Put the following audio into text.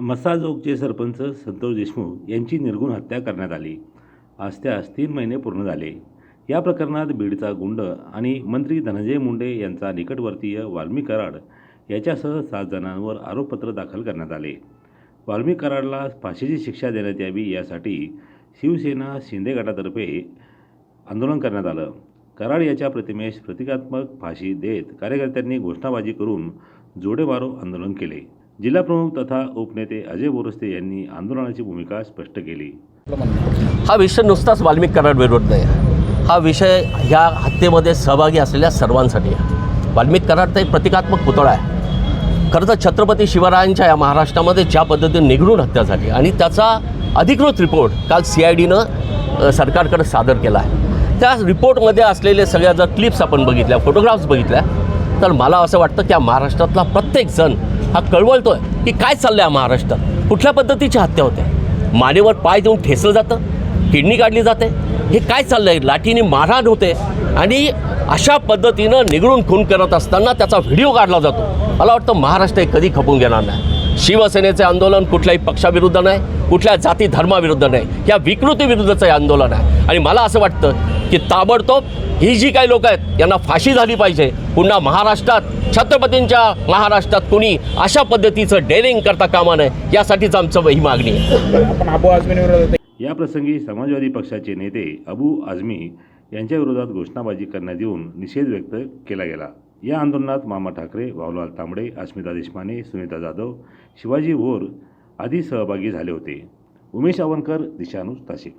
मसाजोगचे सरपंच संतोष देशमुख यांची निर्गुण हत्या करण्यात आली. आज त्यास तीन महिने पूर्ण झाले. या प्रकरणात बीडचा गुंड आणि मंत्री धनंजय मुंडे यांचा निकटवर्तीय वाल्मी कराड याच्यासह सात जणांवर आरोपपत्र दाखल करण्यात आले. वाल्मी कराडला फाशीची शिक्षा देण्यात यावी यासाठी शिवसेना शिंदे गटातर्फे आंदोलन करण्यात आलं. कराड याच्या प्रतिमेस प्रतिकात्मक फाशी देत कार्यकर्त्यांनी घोषणाबाजी करून जोडेमारो आंदोलन केले. जिल्हाप्रमुख तथा उपनेते अजय बोरस्ते यांनी आंदोलनाची भूमिका स्पष्ट केली. हा विषय नुसताच वाल्मिक कराड विरोध आहे हा विषय ह्या हत्येमध्ये सहभागी असलेल्या सर्वांसाठी आहे. वाल्मिक कराड तर एक प्रतिकात्मक पुतळा आहे. खरं तर छत्रपती शिवरायांच्या या महाराष्ट्रामध्ये ज्या पद्धतीने निघडून हत्या झाली आणि त्याचा अधिकृत रिपोर्ट काल सी आय डीनं सरकारकडे सादर केला आहे. त्या रिपोर्टमध्ये असलेले सगळ्या जर क्लिप्स आपण बघितल्या फोटोग्राफ्स बघितल्या तर मला असं वाटतं की या महाराष्ट्रातला प्रत्येक जण हा कळवळतो आहे की काय चाललं आहे महाराष्ट्रात. कुठल्या पद्धतीची हत्या होते मानेवर पाय देऊन ठेसलं जातं? किडनी काढली जाते? हे काय चाललं आहे लाठीने मारहाण होते? आणि अशा पद्धतीनं निगडून खून करत असताना त्याचा व्हिडिओ काढला जातो. मला वाटतं महाराष्ट्र हे कधी खपून घेणार नाही. शिवसेनेचे आंदोलन कुठल्याही पक्षाविरुद्ध नाही कुठल्या जाती धर्माविरुद्ध नाही या विकृतीविरुद्धचं हे आंदोलन आहे. आणि मला असं वाटतं की ताबडतोब ही जी काही लोक आहेत यांना फाशी झाली पाहिजे. पुन्हा महाराष्ट्रात छत्रपतींच्या महाराष्ट्रात कुणी अशा पद्धतीचं डेअरिंग करता कामा नये यासाठीच आमचं ही मागणी आहे. या प्रसंगी समाजवादी पक्षाचे नेते अबू आझमी यांच्या विरोधात घोषणाबाजी करण्यात येऊन निषेध व्यक्त केला गेला. या आंदोलनात मामा ठाकरे भाऊलाल तांबडे अस्मिता देशमाने सुनीता जाधव शिवाजी भोर आदी सहभागी झाले होते. उमेश आवनकर दिशानुज ताशिक.